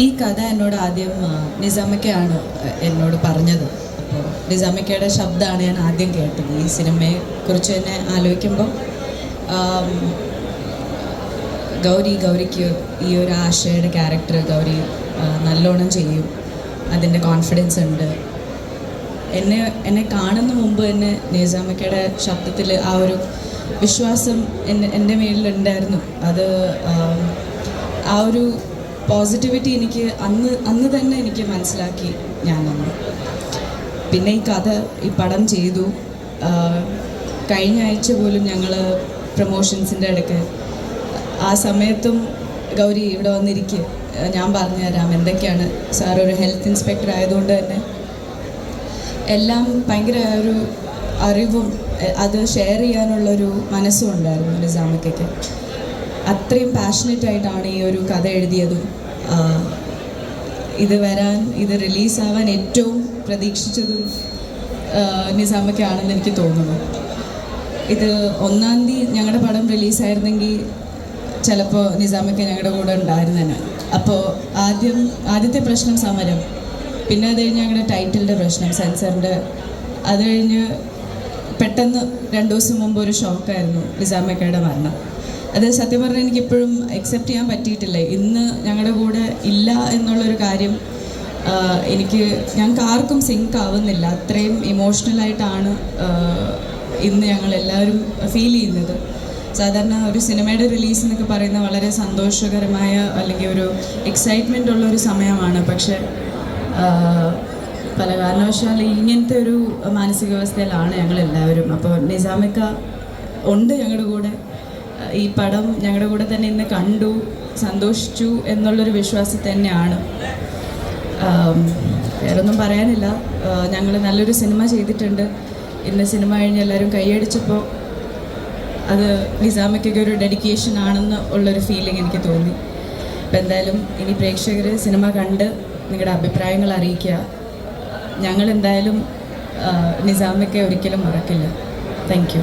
ഈ കഥ എന്നോട് ആദ്യം നിസാമക്കയാണ് എന്നോട് പറഞ്ഞത്. അപ്പോൾ നിസാമയ്ക്കയുടെ ശബ്ദമാണ് ഞാൻ ആദ്യം കേട്ടത്. ഈ സിനിമയെ കുറിച്ച് തന്നെ ആലോചിക്കുമ്പോൾ ഗൗരി ഗൗരിക്ക് ഈ ഒരു ആശയുടെ ക്യാരക്ടർ ഗൗരി നല്ലോണം ചെയ്യും. അതിന്റെ കോൺഫിഡൻസ് ഉണ്ട്. എന്നെ എന്നെ കാണുന്ന മുമ്പ് തന്നെ നിസാമയ്ക്കയുടെ ശബ്ദത്തിൽ ആ ഒരു വിശ്വാസം എന്റെ എന്റെ മേലിലുണ്ടായിരുന്നു. അത് ആ ഒരു പോസിറ്റിവിറ്റി എനിക്ക് അന്ന് അന്ന് തന്നെ എനിക്ക് മനസ്സിലാക്കി ഞാൻ വന്നു. പിന്നെ ഈ കഥ ഈ പടം ചെയ്തു. കഴിഞ്ഞ ആഴ്ച പോലും ഞങ്ങൾ പ്രൊമോഷൻസിന്റെ ഇടയ്ക്ക് ആ സമയത്തും ഗൗരി ഇവിടെ വന്നിരിക്കുക ഞാൻ പറഞ്ഞു തരാം എന്തൊക്കെയാണ്. സാർ ഒരു ഹെൽത്ത് ഇൻസ്പെക്ടർ ആയതുകൊണ്ട് തന്നെ എല്ലാം ഭയങ്കര ഒരു അറിവും അത് ഷെയർ ചെയ്യാനുള്ളൊരു മനസ്സും ഉണ്ടായിരുന്നു നിസാമയ്ക്കൊക്കെ അത്രയും പാഷനറ്റ് ആയിട്ടാണ് ഈ ഒരു കഥ എഴുതിയതും. ഇത് വരാൻ ഇത് റിലീസാവാൻ ഏറ്റവും പ്രതീക്ഷിച്ചതും നിസാമയ്ക്കാണെന്ന് എനിക്ക് തോന്നുന്നു. ഇത് ഒന്നാം തീയതി ഞങ്ങളുടെ പടം റിലീസായിരുന്നെങ്കിൽ ചിലപ്പോൾ നിസാമയ്ക്ക് ഞങ്ങളുടെ കൂടെ ഉണ്ടായിരുന്നേനെ അപ്പോൾ ആദ്യം ആദ്യത്തെ പ്രശ്നം സമരം. പിന്നെ അത് കഴിഞ്ഞ് ഞങ്ങളുടെ ടൈറ്റിലിന്റെ പ്രശ്നം സെൻസറിന്റെ അത് കഴിഞ്ഞ് പെട്ടെന്ന് രണ്ട് ദിവസം മുമ്പ് ഒരു ഷോക്കായിരുന്നു നിസാമക്കയുടെ മരണം. അത് സത്യം പറഞ്ഞാൽ എനിക്കിപ്പോഴും അക്സെപ്റ്റ് ചെയ്യാൻ പറ്റിയിട്ടില്ല. ഇന്ന് ഞങ്ങളുടെ കൂടെ ഇല്ല എന്നുള്ളൊരു കാര്യം എനിക്ക് ഞങ്ങൾക്ക് ആർക്കും സിങ്ക് ആവുന്നില്ല. അത്രയും ഇമോഷണലായിട്ടാണ് ഇന്ന് ഞങ്ങൾ എല്ലാവരും ഫീൽ ചെയ്യുന്നത്. സാധാരണ ഒരു സിനിമയുടെ റിലീസ് എന്നൊക്കെ പറയുന്ന വളരെ സന്തോഷകരമായ അല്ലെങ്കിൽ ഒരു എക്സൈറ്റ്മെന്റ് ഉള്ള ഒരു സമയമാണ്. പക്ഷേ പല കാരണവശാൽ ഇങ്ങനത്തെ ഒരു മാനസികാവസ്ഥയിലാണ് ഞങ്ങൾ എല്ലാവരും അപ്പോൾ നിസാമിക്ക ഉണ്ട് ഞങ്ങളുടെ കൂടെ. ഈ പടം ഞങ്ങളുടെ കൂടെ തന്നെ ഇന്ന് കണ്ടു സന്തോഷിച്ചു എന്നുള്ളൊരു വിശ്വാസം തന്നെയാണ്. വേറൊന്നും പറയാനില്ല. ഞങ്ങൾ നല്ലൊരു സിനിമ ചെയ്തിട്ടുണ്ട്. ഇന്ന് സിനിമ കഴിഞ്ഞ് എല്ലാവരും കൈയടിച്ചപ്പോൾ അത് നിസാമയ്ക്കൊക്കെ ഒരു ഡെഡിക്കേഷൻ ആണെന്ന് ഉള്ളൊരു ഫീലിംഗ് എനിക്ക് തോന്നി. അപ്പം എന്തായാലും ഇനി പ്രേക്ഷകർ സിനിമ കണ്ട് നിങ്ങളുടെ അഭിപ്രായങ്ങൾ അറിയിക്കുക. ഞങ്ങൾ എന്തായാലും നിസാമയ്ക്ക് ഒരിക്കലും മറക്കില്ല. താങ്ക്